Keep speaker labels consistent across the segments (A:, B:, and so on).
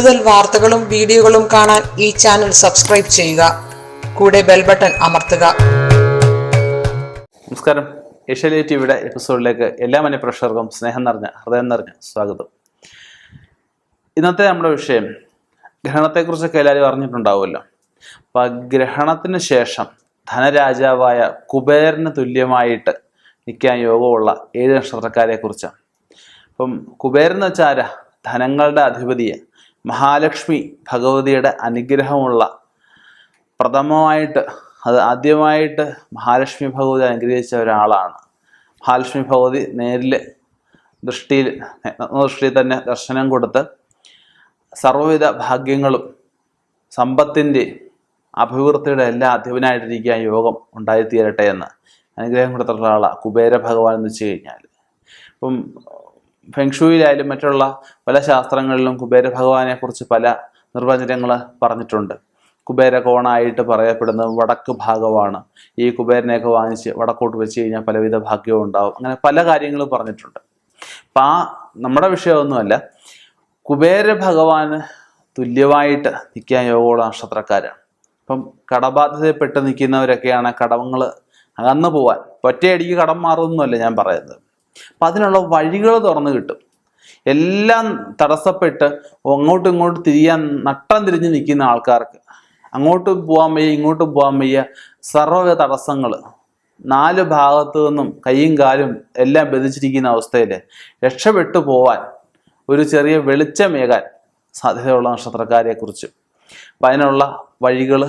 A: കൂടുതൽ വാർത്തകളും വീഡിയോകളും കാണാൻ ഈ ചാനൽ സബ്സ്ക്രൈബ് ചെയ്യുക. കൂടെ ബെൽ ബട്ടൺ അമർത്തുക.
B: നമസ്കാരം. ഏഷ്യാലി ടിവിയുടെ എപ്പിസോഡിലേക്ക് എല്ലാ മനഃപ്രേക്ഷകർക്കും സ്നേഹം നിറഞ്ഞ ഹൃദയം നിറഞ്ഞ സ്വാഗതം. ഇന്നത്തെ നമ്മുടെ വിഷയം ഗ്രഹണത്തെക്കുറിച്ചൊക്കെ എല്ലാവരും അറിഞ്ഞിട്ടുണ്ടാവുമല്ലോ അപ്പം ഗ്രഹണത്തിന് ശേഷം ധനരാജാവായ കുബേരന് തുല്യമായിട്ട് നിൽക്കാൻ യോഗമുള്ള ഏഴ് നക്ഷത്രക്കാരെ കുറിച്ചാണ് അപ്പം കുബേരൻ എന്ന് വെച്ചാൽ ധനങ്ങളുടെ അധിപതിയെ. മഹാലക്ഷ്മി ഭഗവതിയുടെ അനുഗ്രഹമുള്ള പ്രഥമമായിട്ട് അത് ആദ്യമായിട്ട് മഹാലക്ഷ്മി ഭഗവതി അനുഗ്രഹിച്ച ഒരാളാണ്. മഹാലക്ഷ്മി ഭഗവതി നേരിൽ ദൃഷ്ടിയിൽ ദൃഷ്ടിയിൽ തന്നെ ദർശനം കൊടുത്ത് സർവവിധ ഭാഗ്യങ്ങളും സമ്പത്തിന്റെ അഭിവൃദ്ധിയുടെ എല്ലാ അധിപനായിട്ടിരിക്കാൻ യോഗം ഉണ്ടായിത്തീരട്ടെ എന്ന് അനുഗ്രഹം കൊടുത്തിട്ടുള്ള ആളാണ് കുബേര ഭഗവാൻ എന്ന് വെച്ച് കഴിഞ്ഞാൽ ഇപ്പം ഫെങ്ഷുയിലായാലും മറ്റുള്ള പല ശാസ്ത്രങ്ങളിലും കുബേര ഭഗവാനെ കുറിച്ച് പല നിർവചനങ്ങൾ പറഞ്ഞിട്ടുണ്ട്. കുബേര കോണായിട്ട് പറയപ്പെടുന്നത് വടക്ക് ഭാഗമാണ്. ഈ കുബേരനെയൊക്കെ വാങ്ങിച്ച് വടക്കോട്ട് വെച്ച് കഴിഞ്ഞാൽ പലവിധ ഭാഗ്യവും ഉണ്ടാവും. അങ്ങനെ പല കാര്യങ്ങളും പറഞ്ഞിട്ടുണ്ട്. അപ്പം ആ നമ്മുടെ വിഷയമൊന്നുമല്ല. കുബേര ഭഗവാന് തുല്യമായിട്ട് നിൽക്കാൻ യോഗമുള്ള നക്ഷത്രക്കാരാണ്. ഇപ്പം കടബാധ്യതപ്പെട്ട് നിൽക്കുന്നവരൊക്കെയാണ് കടങ്ങൾ അകന്നു പോവാൻ. ഒറ്റയടിക്ക് കടം മാറുമെന്നല്ല ഞാൻ പറയുന്നത്. അപ്പം അതിനുള്ള വഴികൾ തുറന്നു കിട്ടും. എല്ലാം തടസ്സപ്പെട്ട് അങ്ങോട്ടും ഇങ്ങോട്ടും തിരിയാൻ നട്ടം തിരിഞ്ഞ് നിൽക്കുന്ന ആൾക്കാർക്ക് അങ്ങോട്ടും പോകാൻ വയ്യ ഇങ്ങോട്ടും പോകാൻ വയ്യ സർവ തടസ്സങ്ങൾ നാല് ഭാഗത്തു നിന്നും കൈയും കാലും എല്ലാം ബന്ധിച്ചിരിക്കുന്ന അവസ്ഥയിൽ രക്ഷപ്പെട്ടു പോവാൻ ഒരു ചെറിയ വെളിച്ചമേകാൻ സാധ്യതയുള്ള നക്ഷത്രക്കാരെക്കുറിച്ച്. അപ്പം അതിനുള്ള വഴികൾ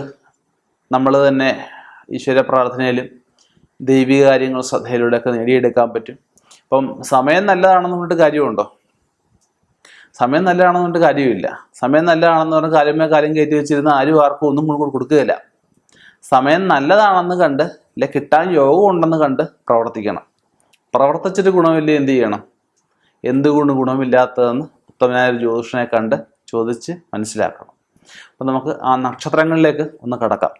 B: നമ്മൾ തന്നെ ഈശ്വര പ്രാർത്ഥനയിലും ദൈവിക കാര്യങ്ങൾ ശ്രദ്ധയിലൂടെയൊക്കെ നേടിയെടുക്കാൻ പറ്റും. അപ്പം സമയം നല്ലതാണെന്ന് പറഞ്ഞിട്ട് കാര്യമുണ്ടോ? സമയം നല്ലതാണെന്ന് പറഞ്ഞിട്ട് കാര്യമില്ല. സമയം നല്ലതാണെന്ന് പറഞ്ഞ് കാര്യമേ കാര്യം കയറ്റി വെച്ചിരുന്ന ആരും ആർക്കും ഒന്നും കൊടുക്കുകയില്ല. സമയം നല്ലതാണെന്ന് കണ്ട് അല്ലെ കിട്ടാൻ യോഗം ഉണ്ടെന്ന് കണ്ട് പ്രവർത്തിക്കണം. പ്രവർത്തിച്ചിട്ട് ഗുണമില്ല എന്ത് ചെയ്യണം? എന്തുകൊണ്ട് ഗുണമില്ലാത്തതെന്ന് ഉത്തമനായ ഒരു ജ്യോതിഷനെ കണ്ട് ചോദിച്ച് മനസ്സിലാക്കണം. അപ്പം നമുക്ക് ആ നക്ഷത്രങ്ങളിലേക്ക് ഒന്ന് കടക്കാം.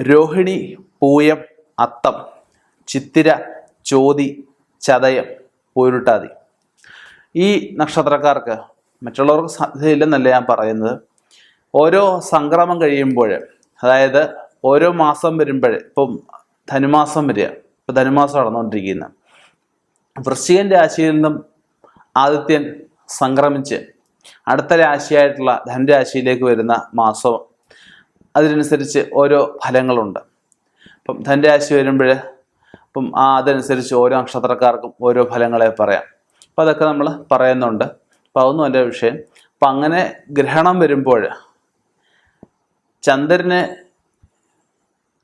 B: രോഹിണി പൂയം അത്തം ചിത്തിര ചോതി ചതയം പോരുട്ടാതി ഈ നക്ഷത്രക്കാർക്ക് മറ്റുള്ളവർക്ക് സാധ്യതയില്ലെന്നല്ല ഞാൻ പറയുന്നത്? ഓരോ സംക്രമം കഴിയുമ്പോൾ അതായത് ഓരോ മാസം വരുമ്പോൾ ഇപ്പം ധനുമാസം വരിക. ഇപ്പം ധനുമാസം നടന്നുകൊണ്ടിരിക്കുന്ന. വൃശ്ചികൻ രാശിയിൽ നിന്നും ആദിത്യൻ സംക്രമിച്ച് അടുത്ത രാശിയായിട്ടുള്ള ധനുരാശിയിലേക്ക് വരുന്ന മാസം. അതിനനുസരിച്ച് ഓരോ ഫലങ്ങളുണ്ട്. അപ്പം ധനുരാശി വരുമ്പോൾ അപ്പം അതനുസരിച്ച് ഓരോ നക്ഷത്രക്കാർക്കും ഓരോ ഫലങ്ങളെ പറയാം. അപ്പം അതൊക്കെ നമ്മൾ പറയുന്നുണ്ട്. അപ്പം അതൊന്നും എന്റെ വിഷയം. അപ്പം അങ്ങനെ ഗ്രഹണം വരുമ്പോൾ ചന്ദ്രന്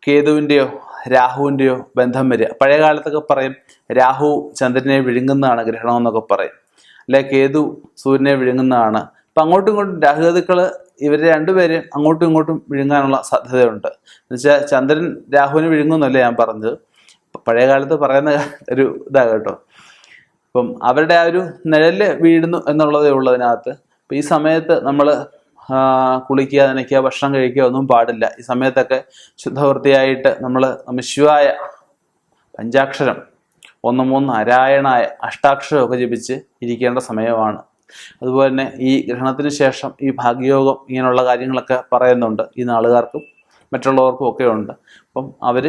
B: കേതുവിന്റെയോ രാഹുവിന്റെയോ ബന്ധം വരിക. പഴയ കാലത്തൊക്കെ പറയും രാഹു ചന്ദ്രനെ വിഴുങ്ങുന്നതാണ് ഗ്രഹണം എന്നൊക്കെ പറയും. അല്ലെ കേതു സൂര്യനെ വിഴുങ്ങുന്നതാണ്. അപ്പം അങ്ങോട്ടും ഇങ്ങോട്ടും രാഹുഗതുക്കൾ ഇവരെ രണ്ടുപേരെയും അങ്ങോട്ടും ഇങ്ങോട്ടും വിഴുങ്ങാനുള്ള സാധ്യതയുണ്ട്. എന്നുവെച്ചാൽ ചന്ദ്രൻ രാഹുവിനെ വിഴുങ്ങുന്നല്ലേ ഞാൻ പറഞ്ഞത്. പഴയ കാലത്ത് പറയുന്ന ഒരു ഇതാ കേട്ടോ. അപ്പം അവരുടെ ആ ഒരു നിഴൽ വീഴുന്നു എന്നുള്ളതേ ഉള്ളതിനകത്ത് അപ്പം ഈ സമയത്ത് നമ്മൾ കുളിക്കുക നനയ്ക്കുക ഭക്ഷണം കഴിക്കുക ഒന്നും പാടില്ല. ഈ സമയത്തൊക്കെ ശുദ്ധവൃത്തിയായിട്ട് നമ്മൾ ശിവായ പഞ്ചാക്ഷരം ഒന്ന് മൂന്ന് നാരായണായ അഷ്ടാക്ഷരമൊക്കെ ജപിച്ച് ഇരിക്കേണ്ട സമയമാണ്. അതുപോലെ തന്നെ ഈ ഗ്രഹണത്തിന് ശേഷം ഈ ഭാഗ്യയോഗം ഇങ്ങനെയുള്ള കാര്യങ്ങളൊക്കെ പറയുന്നുണ്ട് ഈ നാളുകാർക്കും മറ്റുള്ളവർക്കും ഒക്കെ ഉണ്ട്. അപ്പം അവർ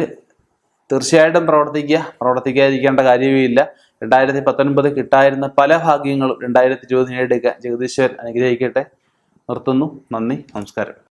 B: തീർച്ചയായിട്ടും പ്രവർത്തിക്കുക. പ്രവർത്തിക്കാതിരിക്കേണ്ട കാര്യവുമില്ല. രണ്ടായിരത്തി പത്തൊൻപത് കിട്ടായിരുന്ന പല ഭാഗ്യങ്ങളും രണ്ടായിരത്തി ഇരുപത് നേടിയെടുക്കാൻ ജഗദീശ്വരൻ അനുഗ്രഹിക്കട്ടെ. നിർത്തുന്നു. നന്ദി. നമസ്കാരം.